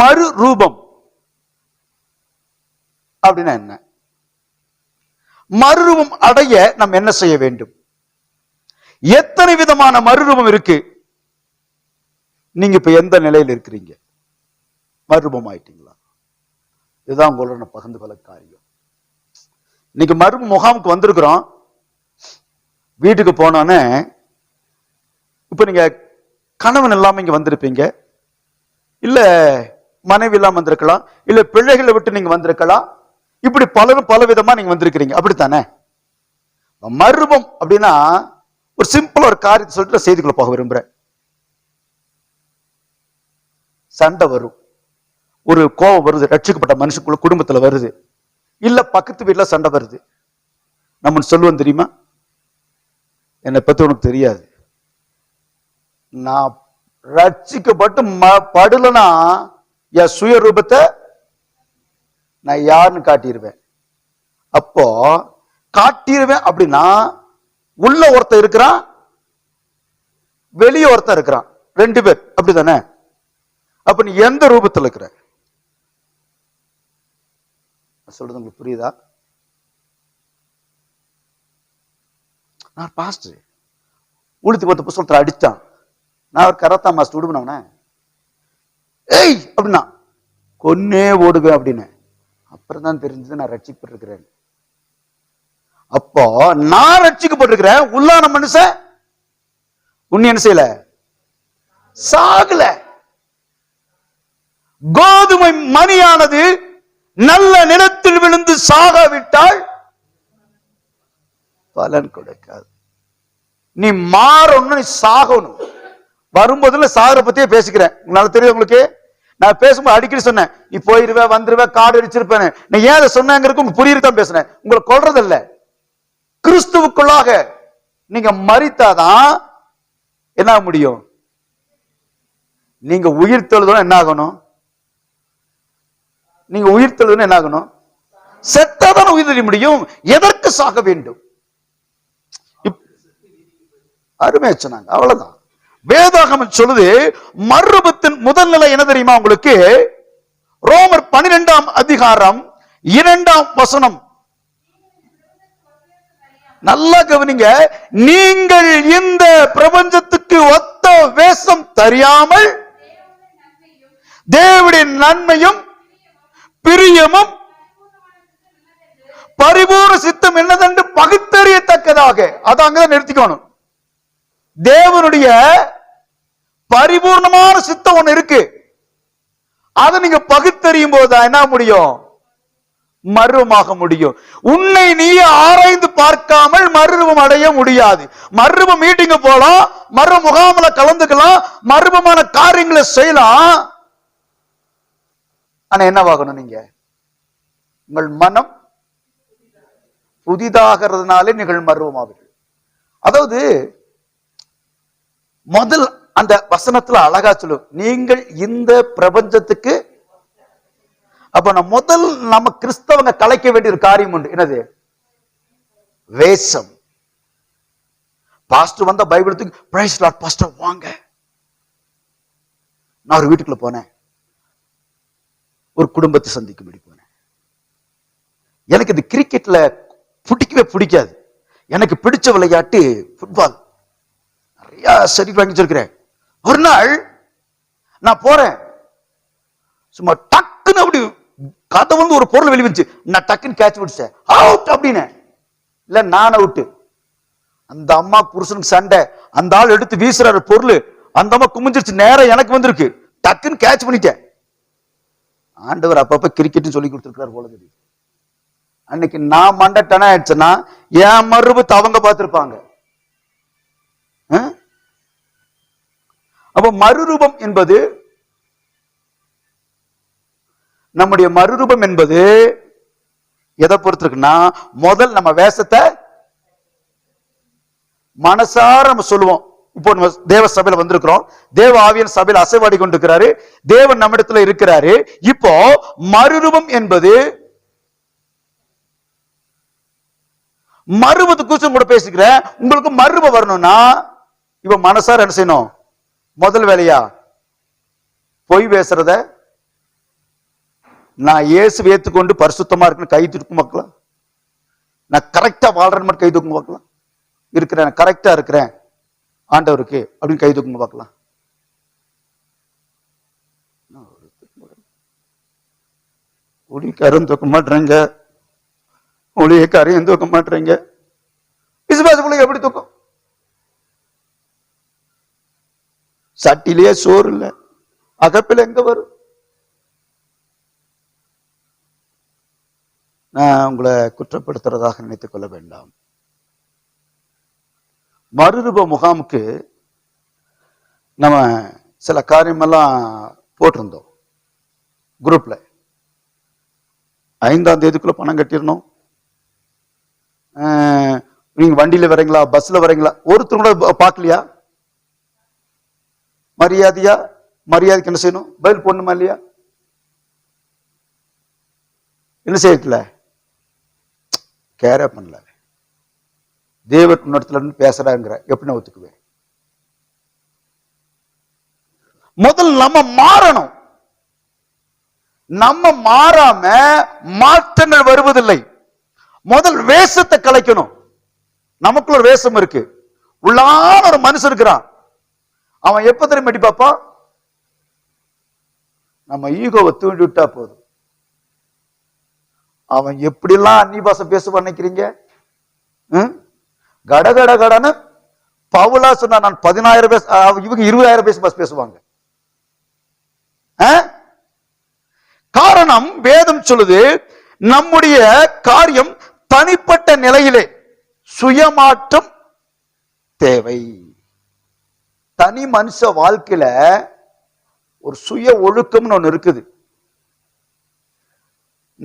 மறு ரூபம் அப்படின்னா என்ன? மறுரூபம் அடைய நாம் என்ன செய்ய வேண்டும்? எத்தனை விதமான மறுரூபம் இருக்கு? நீங்க இப்ப எந்த நிலையில் இருக்கிறீங்க? மறுரூபம் ஆயிட்டீங்களா? இதுதான் உங்களோட பகிர்ந்து கொள்ள காரியம். இன்னைக்கு மறு முகாமுக்கு வந்திருக்கிறோம். வீட்டுக்கு போனோன்னே இப்ப நீங்க கணவன் இல்லாம இங்க வந்திருப்பீங்க? இல்ல மனைவி இல்லாம வந்திருக்கலாம் இல்ல பிள்ளைகளை விட்டு நீங்க வந்திருக்கலாம். இப்படி பலரும் பல விதமா நீங்க வந்திருக்கிறீங்க. அப்படித்தானே? மர்மம் அப்படின்னா ஒரு சிம்பிள் ஒரு காரியத்தை சொல்லிட்டு செய்திக்குள்ள போக விரும்புறேன். சண்டை வரும். ஒரு கோபம் வருது ரட்சிக்கப்பட்ட மனுஷனுக்குள்ள குடும்பத்துல வருது. இல்ல பக்கத்து வீட்டுல சண்டை வருது. நம்ம சொல்லுவோம் தெரியுமா? என்னை பத்தி உனக்கு தெரியாது. நான் ரட்சிக்கப்பட்டு ம- படலனா என் சுய ரூபத்தை நான் யாருன்னு காட்டிடுவேன் அப்போ காட்டிடுவேன் அப்படின்னா உள்ள ஒருத்தன் இருக்கிறான் வெளியே ஒருத்தன் இருக்கிறான். ரெண்டு பேர் அப்படிதானே? அப்ப நீ எந்த ரூபத்தில் இருக்கிற? சொல்றது உங்களுக்கு புரியுதா? நான் பாஸ்டர் உளுத்தி பத்து புஸ்தகத்தில் அடித்தான் நான் ஒரு கரத்தா மாஸ்டர் விடுவினவனே ஏய் அப்படின்னா கொன்னே ஓடுவேன் அப்படின்னு. அப்புறம் தான் தெரிஞ்சது நான் ரட்சிக்கப்பட்டிருக்கிறேன். அப்போ நான் ரட்சிக்கப்பட்டிருக்கிறேன். உள்ளான மனுஷன் உன்னை என்ன செய்யல? சாகல. கோதுமை மணியானது நல்ல நிலத்தில் விழுந்து சாகாவிட்டால் பலன் கொடுக்காது. நீ மாறணும் நீ சாகணும். வரும்போதுல சாகர பத்தியே பேசிக்கிறேன். நல்லா தெரியும் உங்களுக்கு? நான் பேசும்போது அடிக்கடி சொன்னேன் நீ போயிருவேன் வந்துருவேன் காடு அடிச்சிருப்பேன் நீ ஏன் அதை சொன்னாங்கிறதுக்கு உங்களுக்கு புரியுறதான் பேசுனேன். உங்களை கொள்றதில்ல இல்ல கிறிஸ்துவுக்குள்ளாக நீங்க மறித்தாதான் என்ன ஆக முடியும்? நீங்க உயிர் தெழுதணும் என்ன ஆகணும்? நீங்க உயிர் தெழுதணும் என்ன ஆகணும்? செத்தாதான் உயிர் தெரிய முடியும். எதற்கு சாக வேண்டும்? இப்- அருமையா சொன்னாங்க. அவ்வளவுதான். வேதாகமன் சொல்லுது மறுபத்தின் முதல் நிலை என்ன தெரியுமா உங்களுக்கு? ரோமர் பனிரெண்டாம் அதிகாரம் இரண்டாம் வசனம். நல்லா கவனிங்க நீங்கள் இந்த பிரபஞ்சத்துக்கு ஒத்த வேஷம் தெரியாமல் தேவனுடைய நன்மையும் பிரியமும் பரிபூர்ண சித்தம் என்னதென்று பகுத்தறியத்தக்கதாக. அதை அங்கதான் நிறுத்திக்கணும். தேவனுடைய பரிபூர்ணமான சித்தம் ஒண்ணு இருக்கு. அதை நீங்க பகுத்தறியும் போதுதான் என்ன முடியும்? மர்வமாக முடியும். உன்னை நீ ஆராய்ந்து பார்க்காமல் மர்வம் அடைய முடியாது. மர்வ மீட்டிங்க போலாம் மர்வ முகாமில் கலந்துக்கலாம் மர்வமான காரியங்களை செய்யலாம். ஆனா என்னவாகணும் நீங்க? உங்கள் மனம் புதிதாகிறதுனாலே நீங்கள் மர்வமாவீர்கள் அதாவது முதல் அந்த வசனத்துல அழகா சொல்லும் நீங்கள் இந்த பிரபஞ்சத்துக்கு அப்ப நான் முதல் நம்ம கிறிஸ்தவங்க கலைக்க வேண்டிய ஒரு காரியம் உண்டு. என்னது? வேஷம். பாஸ்டர் வந்த பைபிளத்துக்கு பிரைஸ் லாட் பாஸ்டர் வாங்க. நான் ஒரு வீட்டுக்குள்ள போனேன். ஒரு குடும்பத்தை சந்திக்கும்படி போனேன். எனக்கு இந்த கிரிக்கெட்ல பிடிக்கவே பிடிக்காது. எனக்கு பிடிச்ச விளையாட்டு ஃபுட்பால் நிறைய சரி வாங்கி வச்சிருக்கிறேன். ஒரு நாள் நான் போறேன். சும்மா டக்குன்னு அப்படி கதை வந்து ஒரு பொருள் வெளியே வந்துச்சு. நான் டக்குன்னு கேட்ச் பிடிச்சேன் அவுட் அப்படின்னு. இல்ல நான் அவுட்டு அந்த அம்மா புருஷனுக்கு சண்டை. அந்த ஆள் எடுத்து வீசுறாரு பொருள். அந்த அம்மா குமிஞ்சிருச்சு. நேரம் எனக்கு வந்திருக்கு. டக்குன்னு கேட்ச் பண்ணிட்டேன். ஆண்டவர் அப்பப்ப கிரிக்கெட்னு சொல்லி கொடுத்துருக்காரு போல தெரியுது. அன்னைக்கு நான் மண்டட்டனா ஆயிடுச்சுன்னா என் மறுபத்து அவங்க பார்த்திருப்பாங்க. ஆ? அப்ப மறுரூபம் என்பது நம்முடைய மறுரூபம் என்பது எதை பொறுத்திருக்குன்னா முதல் நம்ம வேஷத்தை மனசார நம்ம சொல்லுவோம். இப்போ நம்ம தேவ சபையில வந்திருக்கிறோம். தேவ ஆவியன் சபையில் அசைவாடி கொண்டிருக்கிறாரு. தேவன் நம்மிடத்துல இருக்கிறாரு. இப்போ மறுரூபம் என்பது மறுபத்து கூச்சம் கூட பேசிக்கிறேன் உங்களுக்கு மறுப வரணும்னா இப்ப மனசார என்ன செய்யணும்? முதல் வேலையா? பொய் பேசுறத நான் இயேசு ஏத்துக்கொண்டு பரிசுத்தமா இருக்குன்னு கை தூக்கும் பார்க்கலாம் நான் கரெக்டா வாழ்றேன்னு மட்டும் கை தூக்கும் பார்க்கலாம் இருக்கிறேன் கரெக்டா இருக்கிறேன். ஆண்டவருக்கு அப்படின்னு கை தூக்குங்க பார்க்கலாம் ஊழியக்காரும் தூக்க மாட்டுறீங்க. ஒளியக்காரையும் தூக்க மாட்டுறீங்க. விசுவாச பிள்ளைங்க எப்படி தூக்கம்? சட்டிலேயே சோறு இல்ல. அகப்பில் எங்க வரும்? நான் உங்களை குற்றப்படுத்துறதாக நினைத்துக் கொள்ள வேண்டாம். மறுரூப முகாமுக்கு நம்ம சில காரியமெல்லாம் போட்டிருந்தோம். குரூப்ல. ஐந்தாம் தேதிக்குள்ள பணம் கட்டிடணும். நீங்க வண்டியில வரீங்களா? பஸ்ல வரீங்களா? ஒருத்தர் கூட பார்க்கலையா? மரியாதையா? மரியாதைக்கு என்ன செய்யணும்? பதில் போடணுமா இல்லையா? என்ன செய்யல கேரே பண்ணல. தேவர் உன்னிடத்துல இருந்து பேசுறாங்கிற எப்படி நான் ஒத்துக்குவேன்? முதல் நம்ம மாறணும். நம்ம மாறாம மாற்றங்கள் வருவதில்லை. முதல் வேஷத்தை கலைக்கணும். நமக்குள்ள ஒரு வேஷம் இருக்கு. உள்ளான ஒரு மனுஷன் இருக்கிறான். அவன் எப்ப திரும்ப அடி பார்ப்பான் நம்ம ஈகோவை தூண்டி விட்டா போதும். அவன் எப்படிலாம் அந்நி பாஷை பேசுவான் நினைக்கிறீங்க கடகட கடன்னு பவுலா சொன்னா நான் பதினாயிரம் பேச இவங்க இருபதாயிரம் பேச பாஸ் பேசுவாங்க. காரணம் வேதம் சொல்லுது நம்முடைய காரியம் தனிப்பட்ட நிலையிலே சுயமாற்றம் தேவை. தனி மனுஷ வாழ்க்கையில ஒரு சுய ஒழுக்கம்னு ஒண்ணு இருக்குது.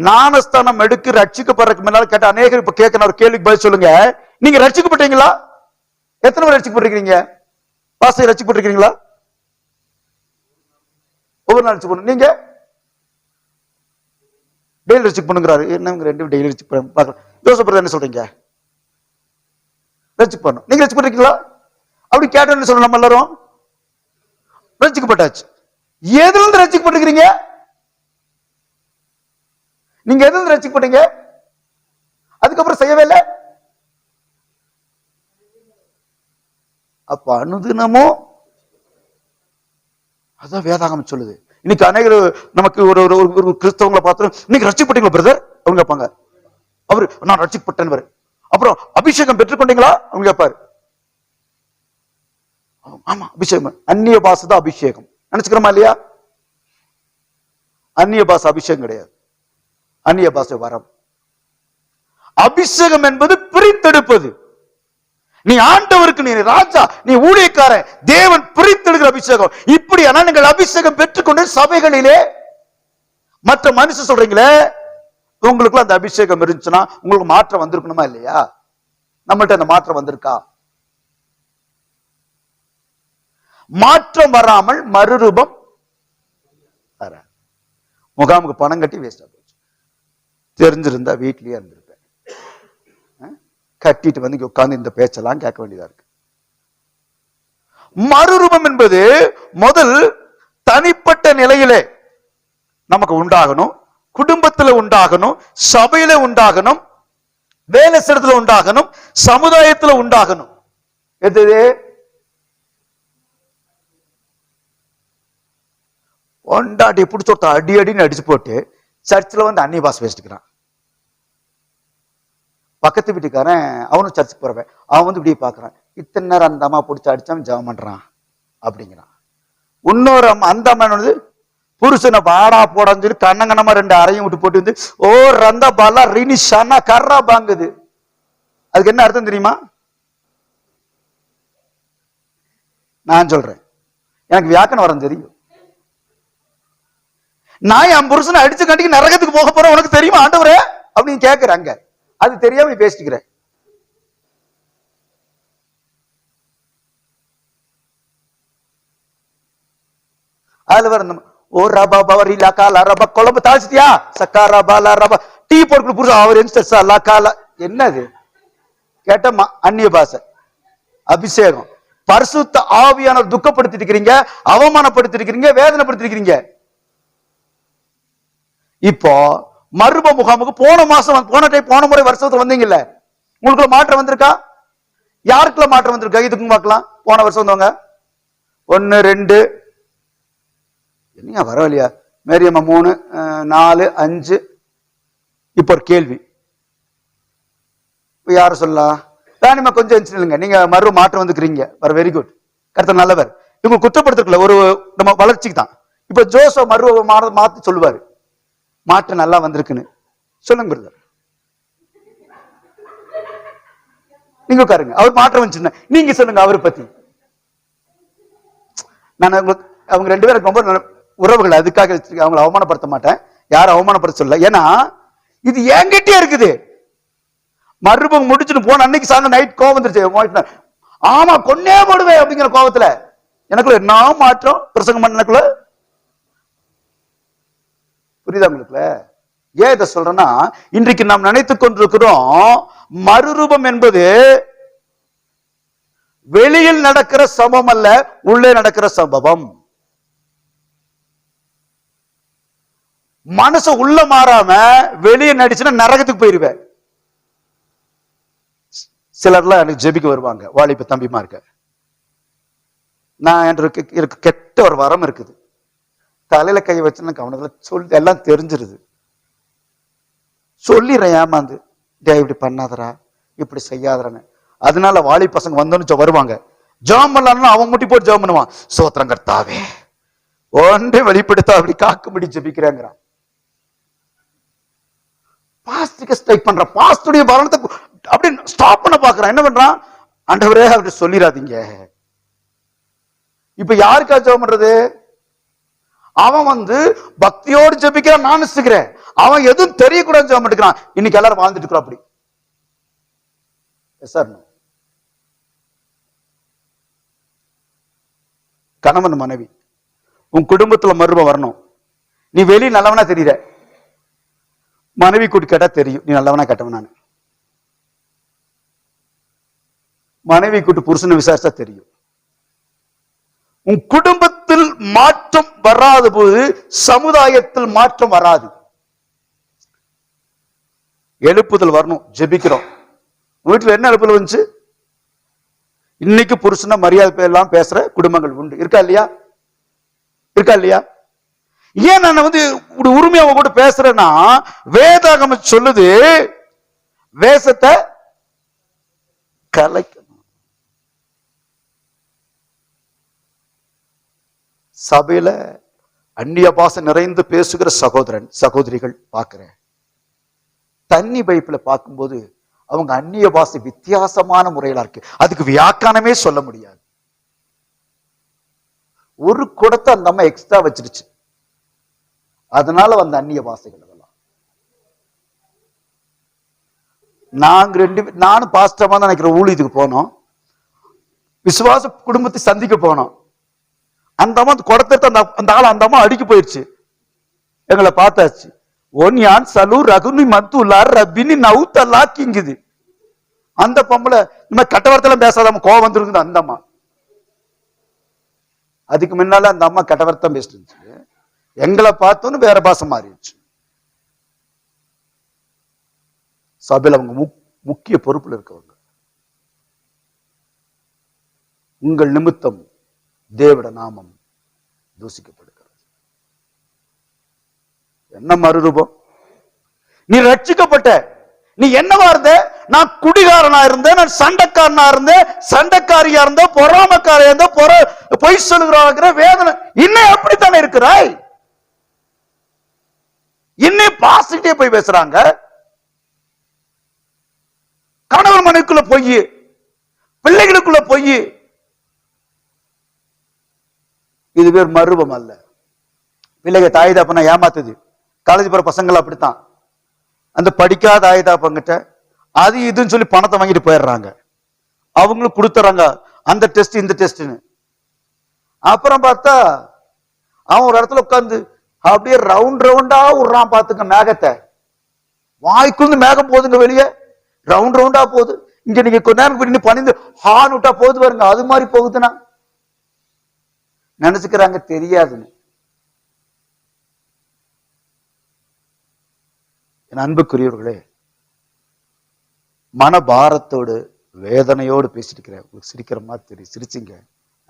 ஞானஸ்தானம் எடுக்க ரட்சிக்கப்படுறதுக்கு முன்னால கேட்ட அநேகர் இப்ப கேட்கணும் ஒரு கேள்விக்கு பதில் சொல்லுங்க. நீங்க ரட்சிக்கப்பட்டீங்களா? எத்தனை பேர் ரட்சிக்கப்பட்டிருக்கீங்க? பாசை ரட்சிக்கப்பட்டிருக்கீங்களா? ஒவ்வொரு நாள் ரட்சிக்க நீங்க? டெய்லி ரசிக் பண்ணுங்கிறாரு. என்னங்க ரெண்டு டெய்லி ரசிக் பார்க்கலாம். ஜோசப் என்ன சொல்றீங்க? ரசிக் பண்ணும் நீங்க ரசிக் அப்படி கேட்டோம்னு சொல்றோம் நம்ம எல்லாரும். ரசிக்கப்பட்டாச்சு. எதுல இருந்து ரசிக் நீங்க எதுல இருந்து ரசிக்கப்பட்டீங்க? அதுக்கப்புறம் செய்யவே இல்லை? அப்ப அனுதினமும் அதான் வேதாகம் சொல்லுது. இன்னைக்கு அநேகர் நமக்கு ஒரு ஒரு ஒரு- ஒரு கிறிஸ்தவங்களை பார்த்து இன்னைக்கு ரசிக்கப்பட்டீங்களா பிரதர் அவங்க கேட்பாங்க. அவரு நான் ரசிக்கப்பட்டேன் அப்புறம் அபிஷேகம் பெற்றுக்கொண்டீங்களா? அவங்க கேட்பாரு. ஆமா அபிஷேகம். அந்நிய பாசை தான் அபிஷேகம். நினைச்சுக்கிறோமா இல்லையா? அந்நிய பாசை அபிஷேகம் கிடையாது. அந்நிய பாசை வரம். அபிஷேகம் என்பது பிரித்தெடுப்பது. நீ ஆண்டவருக்கு நீ ராஜா நீ ஊழியக்காரன் தேவன் பிரித்தெடுக்கிற அபிஷேகம். இப்படியானா நீங்கள் அபிஷேகம் பெற்றுக்கொண்டு சபைகளிலே மற்ற மனுஷன் சொல்றீங்களே உங்களுக்குள்ள அந்த அபிஷேகம் இருந்துச்சுன்னா உங்களுக்கு மாற்றம் வந்திருக்கணுமா இல்லையா? நம்மள்ட்ட அந்த மாற்றம் வந்திருக்கா? மாற்றம் வராமல் மறுரூபம் வர முகாமுக்கு பணம் கட்டி வேஸ்டா போச்சு. தெரிஞ்சிருந்தா வீட்லயே இருந்திருப்பேன். கட்டிட்டு வந்து உட்காந்து இந்த பேச்செல்லாம் கேட்க வேண்டியதா இருக்கு. மறுரூபம் என்பது முதல் தனிப்பட்ட நிலையிலே நமக்கு உண்டாகணும். குடும்பத்துல உண்டாகணும். சபையில உண்டாகணும். வேலை ஸ்தலத்துல உண்டாகணும். சமுதாயத்துல உண்டாகணும். எது ஒண்டாட்டி பிடிச்ச ஒருத்தன் அடி அடின்னு அடிச்சு போட்டு சர்ச்சில் வந்து அன்னி பாஸ் பேசிட்டுக்கிறான். பக்கத்து வீட்டுக்காரன் அவனும் சர்ச்சுக்கு போகிறவன் அவன் வந்து இப்படியே பார்க்குறான் இத்தனை நேரம் அந்த அம்மா பிடிச்சி அடித்தான் ஜெபம் பண்ணுறான் அப்படிங்கிறான். இன்னொரு அம்மா அந்த அம்மா என்ன புருஷனை வாடா போடான்னு சொல்லி கண்ணங்கண்ணமா ரெண்டு அறையும் விட்டு போட்டு வந்து ஓ ரந்த பாலா ரினி ஷனா கர்ரா பாங்குது. அதுக்கு என்ன அர்த்தம் தெரியுமா? நான் சொல்றேன். எனக்கு வியாக்கணம் வரம் தெரியும். நான் என் புருஷனை அடிச்சு கண்டிக்கு நரகத்துக்கு போக போறேன் உனக்கு தெரியுமா ஆண்டவரே? அப்படின்னு கேட்கிறேன் அங்க. அது தெரியாம நீ பேசிக்கிற. அதுல வர ஓ ரபா பவரி லகாலா ரபா குழம்பு தாழ்ச்சிட்டியா சக்கா ரபா லா ரபா டீ போட்டு புருஷன் அவர் எந்த லகாலா என்னது? கேட்டமா அந்நிய பாஷை. அபிஷேகம். பரிசுத்த ஆவியான துக்கப்படுத்திட்டு இருக்கிறீங்க அவமானப்படுத்தி இருக்கிறீங்க. இப்போ மர்ம முகாமுக்கு போன மாசம் போன டைம் போன முறை வருஷத்துல வந்தீங்கல்ல. உங்களுக்குள்ள மாற்றம் வந்திருக்கா? யாருக்குள்ள மாற்றம் வந்திருக்கா? இதுக்கும் பார்க்கலாம். போன வருஷம் வந்தவங்க. ஒன்னு ரெண்டு. என்னங்க வரவில்லையா மேரியம்மா மூணு நாலு அஞ்சு. இப்போ ஒரு கேள்வி. இப்போ யாரை சொல்லலாம்? ராணிமா கொஞ்சம் எந்திரிச்சு இல்லைங்க நீங்க மறு மாற்றம் வந்துக்கிறீங்க. வர வெரி குட் கருத்து நல்லவர். இவங்க குற்றப்படுத்திருக்கல. ஒரு நம்ம வளர்ச்சிக்கு தான். இப்ப ஜோசோ மறு மா- மாத்தி சொல்லுவாரு. மாற்றம் நல்லா வந்திருக்குன்னு. சொல்லுங்க பிரதர் நீங்க உட்காருங்க. அவர் மாற்றம் வந்துச்சுன்னா நீங்க சொல்லுங்க அவரை பத்தி. நான் அவங்க ரெண்டு பேரும் ரொம்ப உறவுகள். அதுக்காக அவங்களை அவமானப்படுத்த மாட்டேன். யாரும் அவமானப்படுத்த சொல்ல ஏன்னா இது என்கிட்டே இருக்குது. மறுபடியும் முடிச்சுட்டு போன அன்னைக்கு சாங்க நைட் கோவம் வந்துருச்சு. ஆமா கொன்னே போடுவேன் அப்படிங்கிற கோவத்துல. எனக்குள்ள என்ன மாற்றம்? பிரசங்கம் பண்ணக்குள்ள புரியுதா உங்களுக்குல ஏன் இதை சொல்றேன்னா இன்றைக்கு நாம் நினைத்துக் கொண்டிருக்கிறோம் மறுரூபம் என்பது வெளியில் நடக்கிற சம்பவம் அல்ல உள்ளே நடக்கிற சம்பவம். மனசு உள்ள மாறாம வெளியே நடிச்சுன்னா நரகத்துக்கு போயிருவேன். சிலர்லாம் எனக்கு ஜெபிக்க வருவாங்க. வாலிப தம்பிமா இருக்க நான் எனக்கு கெட்ட ஒரு வரம் இருக்குது. தலையில கை வச்சுன்னு கவனத்துல சொல்லி எல்லாம் தெரிஞ்சிருது. சொல்லிடுறேன் ஏமாந்து. டே இப்படி பண்ணாதரா இப்படி செய்யாதரான்னு அதனால வாலி பசங்க வந்தோன்னு வருவாங்க. ஜாம் பண்ணலாம்னு அவன் முட்டி போட்டு ஜாம் பண்ணுவான். சோத்திரம் கர்த்தாவே ஒன்றே வெளிப்படுத்தா அப்படி காக்கும்படி ஜெபிக்கிறேங்கிறான். பாஸ்டுக்கு ஸ்ட்ரைக் பண்றான். பாஸ்டுடைய பலனத்தை அப்படி ஸ்டாப் பண்ண பாக்குறான். என்ன பண்றான்? ஆண்டவரே அப்படி சொல்லிடாதீங்க. இப்ப யாருக்கா ஜோம் பண்றது? அவன் வந்து பக்தியோடு ஜபிக்கிறான் நான் நினைச்சுக்கிறேன் அவன் எதுவும் தெரியக்கூடாது ஜெபம் பண்ணிக்கிறான் இன்னைக்கு எல்லாரும் வாழ்ந்துட்டு இருக்கிறோம் அப்படி. சார் கணவன் மனைவி உன் குடும்பத்துல மரும வரணும். நீ வெளிய நல்லவனா தெரியற. மனைவி கூட்டி கேட்டா தெரியும். நீ நல்லவனா கெட்டவனான்னு மனைவி கூட்டு புருஷனை விசாரிச்சா தெரியும். உன் குடும்பத்தில் மாற்றம் வராத போது சமுதாயத்தில் மாற்றம் வராது. எழுப்புதல் வரணும் ஜெபிக்கிறோம். வீட்டில் வீட்டுல என்ன எழுப்புதல் வந்துச்சு? இன்னைக்கு புருஷனா மரியாதை எல்லாம் பேசுற குடும்பங்கள் உண்டு. இருக்கா இல்லையா? இருக்கா இல்லையா? ஏன் நான் வந்து இப்படி உரிமையா உங்க கூட பேசுறேன்னா வேதாகம சொல்லுது வேஷத்தை கலைக்க சபையில அந்நிய பாசம் நிறைந்து பேசுகிற சகோதரன் சகோதரிகள் பார்க்கிறேன். தண்ணி பைப்பில் பார்க்கும்போது அவங்க அந்நிய பாசை வித்தியாசமான முறையில இருக்கு. அதுக்கு வியாக்கானமே சொல்ல முடியாது. ஒரு குடத்தை அந்த அம்மா எக்ஸ்ட்ரா வச்சிருச்சு. அதனால வந்த அந்நிய பாசைகள் அதெல்லாம். நாங்க ரெண்டு நானும் பாஸ்டமா தான் நினைக்கிற ஊழியத்துக்கு போனோம். விசுவாச குடும்பத்தை சந்திக்க போனோம். அந்த அம்மா அந்த குடத்தை அந்த அந்த ஆள் அந்த அம்மா அடிக்க போயிடுச்சு எங்களை பார்த்தாச்சு. ஒன் யான் சலு ரகுனி மத்துலார் ரபினி நவுத்தல்லா கிங்குது. அந்த பொம்பளை இந்த மாதிரி கட்டவரத்தெல்லாம் பேசாதாம கோவம் வந்துருக்குது அந்த அம்மா. அதுக்கு முன்னால அந்த அம்மா கட்டவர்த்தம் பேசிட்டு எங்களை பார்த்தோன்னு வேற பாசம் மாறிடுச்சு. சபையில் அவங்க முக்- முக்கிய பொறுப்புல இருக்கவங்க. உங்கள் நிமித்தம் தேவட நாமம் தூசிக்கப்படுகிறது. என்ன மறுரூபம் நீ ரட்சிக்கப்பட்ட நீ என்னவா இருந்த? நான் குடிகாரனா இருந்தேன் நான் சண்டைக்காரனா இருந்தேன் சண்டைக்காரியா இருந்த பொறாமக்காரியா இருந்த பொற பொய் சொல்லுகிறாங்கிற வேதனை. இன்னும் அப்படித்தானே இருக்கிறாய்? இன்னும் பாசிட்டிவ் போய் பேசுறாங்க. கணவன் மனைக்குள்ள பொய் பிள்ளைகளுக்குள்ள பொய் இது பேர் மறுபம் அல்ல. பிள்ளைங்க தாய் தாப்பனா ஏமாத்துது. காலேஜ் போற பசங்களை அப்படித்தான். அந்த படிக்காத தாய் தாப்பங்கிட்ட அது இதுன்னு சொல்லி பணத்தை வாங்கிட்டு போயிடுறாங்க. அவங்களும் கொடுத்துறாங்க. அந்த டெஸ்ட் இந்த டெஸ்ட்னு அப்புறம் பார்த்தா அவன் ஒரு இடத்துல உட்காந்து அப்படியே ரவுண்ட் ரவுண்டா விடுறான் பாத்துக்க மேகத்தை. வாய்க்குள்ள மேகம் போதுங்க வெளியே. ரவுண்ட் ரவுண்டா போகுது. இங்க நீங்க கொஞ்ச நேரம் பின்னாடி பணிந்து ஹான் விட்டா போகுது பாருங்க. அது மாதிரி போகுதுன்னா. நினைச்சுக்கிறாங்க தெரியாதுன்னு. என் அன்புக்குரியவர்களே மனபாரத்தோடு வேதனையோடு பேசிட்டு இருக்கிறேன் உங்களுக்கு சிரிக்கிற மாதிரி தெரியும். சிரிச்சிங்க.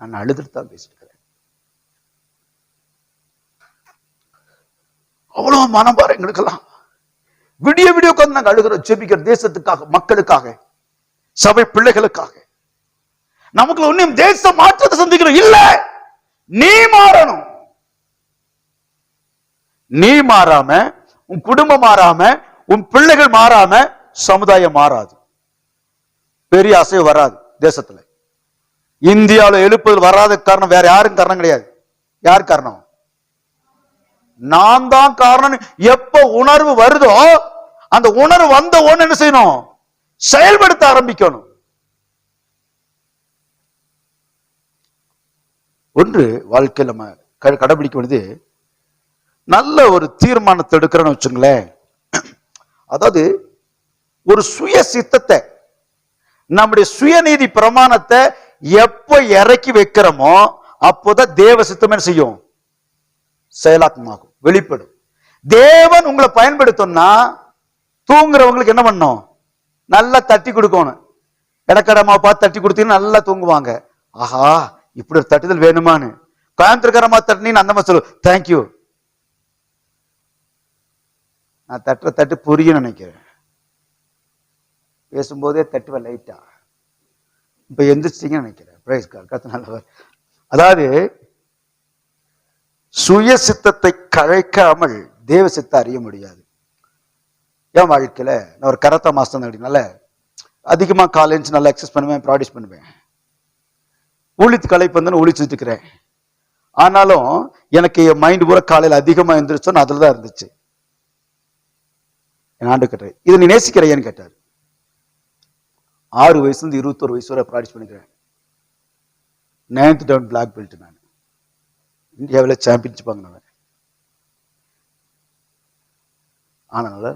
நான் அழுதுட்டு தான் பேசிட்டு இருக்கிறேன் அவ்வளவு மனபாரம் எங்களுக்கெல்லாம். விடிய விடிய உட்காந்து நாங்கள் அழுகிறோம் ஜெபிக்கிற தேசத்துக்காக மக்களுக்காக சபை பிள்ளைகளுக்காக. நமக்கு ஒன்னும் தேச மாற்றத்தை சந்திக்கிறோம். இல்லை! நீ மாறணும். நீ மாறாம உன் குடும்பம் மாறாம உன் பிள்ளைகள் மாறாம சமுதாயம் மாறாது. பெரிய அசைவு வராது தேசத்துல. இந்தியாவில் எழுப்புதல் வராத காரணம் வேற யாரும் காரணம் கிடையாது. யார் காரணம்? நான் தான் காரணம். எப்ப உணர்வு வருதோ அந்த உணர்வு வந்த உடனே என்ன செய்யணும்? செயல்படுத்த ஆரம்பிக்கணும். ஒன்று வாழ்க்கையில் நம்ம க- கடைபிடிக்க வேண்டியது நல்ல ஒரு தீர்மானத்தை எடுக்கிறோன்னு வச்சுங்களேன். அதாவது ஒரு சுய சித்தத்தை நம்முடைய சுயநீதி பிரமாணத்தை எப்போ இறக்கி வைக்கிறோமோ அப்போதான் தேவ சித்தம் என்ன செய்யும்? செயலாக்கமாகும் வெளிப்படும். தேவன் உங்களை பயன்படுத்தணும்னா தூங்குறவங்களுக்கு என்ன பண்ணும்? நல்லா தட்டி கொடுக்கணும். இடக்கடமா பார்த்து தட்டி கொடுத்தீங்கன்னா நல்லா தூங்குவாங்க. ஆஹா இப்படி ஒரு தட்டுதல் வேணுமான்னு. கோயம்புத்தூர்காரமா தட்டினீன்னு அந்த சொல்லு தேங்க்யூ நான் தட்டுற தட்டு புரியும் நினைக்கிறேன். பேசும்போதே தட்டுவேன் லைட்டா இப்ப எந்திரிச்சிங்கன்னு நினைக்கிறேன். பிரைஸ் கத்து நல்லவர். அதாவது சுய சித்தத்தை கழைக்காமல் தேவ சித்தம் அறிய முடியாது. என் வாழ்க்கையில நான் ஒரு கரத்த மாஸ்டர் அப்படின்னால அதிகமா காலேஜ் நல்லா எக்ஸஸ் பண்ணுவேன் ப்ராடியூஸ் பண்ணுவேன். ஊழித்து கலைப்பு வந்து ஒழிச்சுட்டு இருக்கிறேன் ஆனாலும் எனக்கு என் மைண்ட் பூரா காலையில் அதிகமா எழுந்திரிச்சோன்னு அதில் தான் இருந்துச்சு. என் ஆண்டு கேட்டார் இதை நீ நேசிக்கிறையான்னு கேட்டார். ஆறு வயசுலேருந்து இருபத்தோரு வயசு வரை ப்ராக்டிஸ் பண்ணிக்கிறேன். நைன்த் டவுன் பிளாக் பெல்ட் நான் இந்தியாவில் சாம்பியன்ஷிப் வாங்கினவன். ஆனால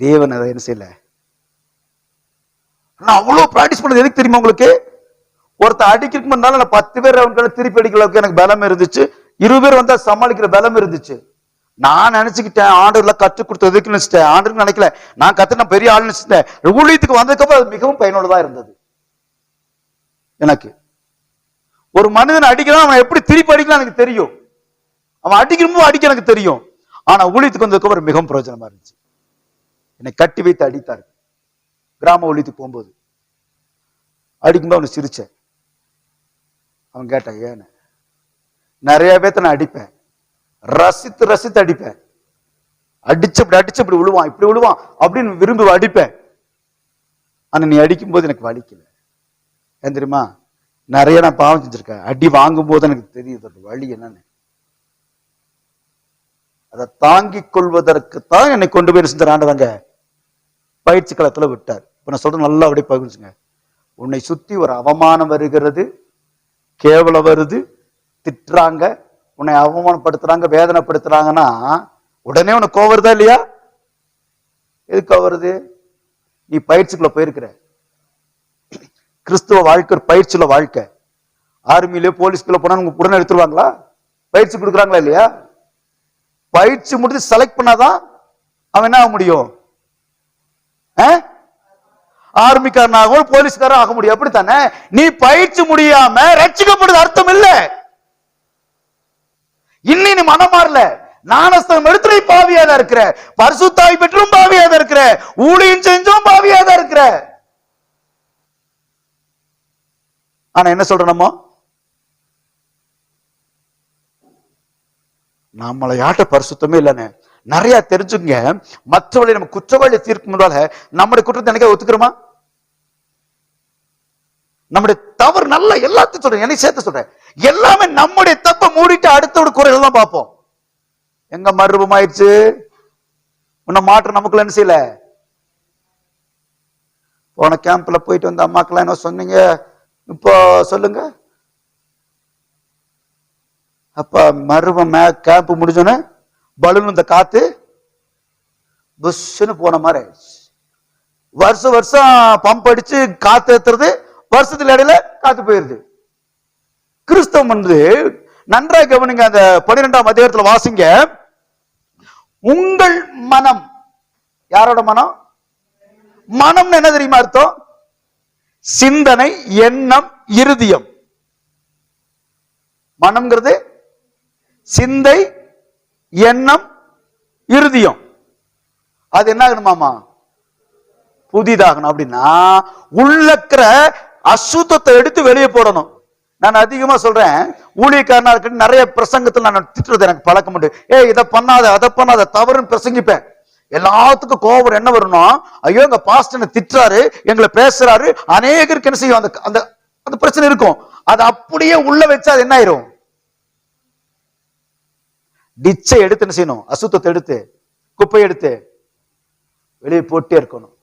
தேவன் அதை என்ன செய்யல? நான் அவ்வளவு ப்ராக்டிஸ் பண்ணது எதுக்கு தெரியுமா உங்களுக்கு? ஒருத்தர் அடிக்கிறதுக்கு முன்னால நான் பத்து பேர் ரவுண்ட்ல திருப்பி அடிக்கிறதுக்கு எனக்கு பலம் இருந்துச்சு. இருபது பேர் வந்தா சமாளிக்கிற பலம் இருந்துச்சு. நான் நினைச்சுக்கிட்டேன் ஆண்டர்ல கற்றுக் கொடுத்ததுக்கு நினைச்சிட்டேன். ஆண்டருக்கு நினைக்கல. நான் கத்து நான் பெரிய ஆள் நினைச்சிட்டேன் ஊழியத்துக்கு வந்ததுக்கப்புறம் அது மிகவும் பயனுள்ளதா இருந்தது. எனக்கு. ஒரு மனிதன் அடிக்கிறான் அவன் எப்படி திருப்பி அடிக்கலாம் எனக்கு தெரியும். அவன் அடிக்கிறமோ அடிக்க எனக்கு தெரியும். ஆனா ஊழியத்துக்கு வந்ததுக்கப்புறம் மிகவும் பிரயோஜனமா இருந்துச்சு. என்னை கட்டி வைத்து அடித்தார் கிராம ஊழியத்துக்கு போகும்போது. அடிக்கும்போது அவனை சிரிச்சேன். அவன் கேட்டான் ஏன்னு நிறைய பேர்த்த நான் அடிப்பேன். ரசித்து ரசித்து அடிப்பேன். அடிச்சு இப்படி அடிச்சு இப்படி விழுவான் இப்படி விழுவான் அப்படின்னு விரும்பி அடிப்பேன். ஆனா நீ அடிக்கும்போது எனக்கு வலிக்கல ஏன் தெரியுமா? நிறைய நான் பாவம் செஞ்சிருக்கேன். அடி வாங்கும் போது எனக்கு தெரியுது வழி என்னன்னு. அதை தாங்கிக் கொள்வதற்கு தான் என்னை கொண்டு போய் செஞ்ச ஆண்டவங்க பயிற்சி களத்துல விட்டார். இப்ப நான் சொல்றது நல்லா அப்படியே பகிர்ந்துச்சுங்க உன்னை சுத்தி ஒரு அவமானம் வருகிறது. கேவலம் வருது திட்டுறாங்க உன்னை அவமானப்படுத்துறாங்க வேதனைப்படுத்துறாங்கன்னா உடனே உனக்கு கோவம் வருதா இல்லையா? எதுக்கு வருது? நீ பயிற்சிக்குள்ள போயிருக்கிற. கிறிஸ்துவ வாழ்க்கை ஒரு பயிற்சியுள்ள வாழ்க்கை. ஆர்மியிலே போலீஸ்குள்ள போனா உங்க உடனே எடுத்துருவாங்களா? பயிற்சி கொடுக்குறாங்களா இல்லையா? பயிற்சி முடிஞ்சு செலக்ட் பண்ணாதான் அவன் என்ன ஆக முடியும்? ஆர்மிக்காரன் ஆகும் போலீஸ்காரன் ஆக முடியும். அப்படித்தானே? நீ பயிற்சி முடியாம ரட்சிக்கப்படுது அர்த்தம் இல்ல. இன்னி நீ மனம் மாறல. ஞானஸ்தம் எடுத்து நீ பாவியா தான் இருக்கிற. பரிசுத்தாய் பெற்றும் பாவியா தான் இருக்கிற. ஊழியம் செஞ்சும் பாவியா தான் இருக்கிற. ஆனா என்ன சொல்ற நம்ம? நம்மளை யாட்ட பரிசுத்தமே இல்லைன்னு. நிறைய தெரிஞ்சுங்க மற்றவர்களை நம்ம குற்றவாளி தீர்க்கும் முன்னால நம்முடைய குற்றத்தை நினைக்க ஒத்துக்கிறோமா? நம்முடைய தவறு நல்ல எல்லாத்தையும் சொல்றேன் என்னை சேர்த்து சொல்றேன். எல்லாமே நம்முடைய தப்பை மூடிட்டு அடுத்தோட குறைகள் தான் பார்ப்போம். எங்க மறுபம் ஆயிடுச்சு? உன்னை மாற்றம் நமக்குள்ள என்ன செய்யல? போன கேம்ப்ல போயிட்டு வந்த அம்மாக்கெல்லாம் என்ன சொன்னீங்க? இப்போ சொல்லுங்க. அப்ப மறுபம் கேம்ப் முடிஞ்சோன்னு பலூன் இந்த காத்து புஷ்ஷுன்னு போன மாதிரி ஆயிடுச்சு. வருஷம் வருஷம் பம்ப் அடிச்சு காத்து ஏத்துறது வருஷத்துல இடையில காத்து போயிருது. கிறிஸ்தவம் வந்து நன்றாக கவனிங்க அந்த பன்னிரெண்டாம் அதிகாரத்துல வாசிங்க. உங்கள் மனம். யாரோட மனம்? மனம்னு என்ன தெரியுமா அர்த்தம்? சிந்தனை எண்ணம் இருதயம். மனம்ங்கிறது சிந்தை எண்ணம் இருதயம். அது என்ன ஆகணுமாமா புதிதாகணும். அப்படின்னா உள்ளக்கிற அசுத்தத்தை எடுத்து வெளியே போடணும். நான் அதிகமா சொல்றேன் ஊழியக்காரனா இருக்கு நிறைய பிரசங்கத்தில் நான் திட்டுறது எனக்கு பழக்கம் உண்டு. ஏ இதை பண்ணாத அதை பண்ணாத தவறுன்னு பிரசங்கிப்பேன். எல்லாத்துக்கும் கோபம் என்ன வரணும் ஐயோ எங்க பாஸ்டனை திட்டுறாரு எங்களை பேசுறாரு அநேகருக்கு என்ன செய்யும் அந்த அந்த அந்த பிரச்சனை இருக்கும். அது அப்படியே உள்ள வச்சா அது என்ன ஆயிரும்? டிச்சை எடுத்து என்ன செய்யணும்? அசுத்தத்தை எடுத்து குப்பை எடுத்து வெளியே போட்டே இருக்கணும்.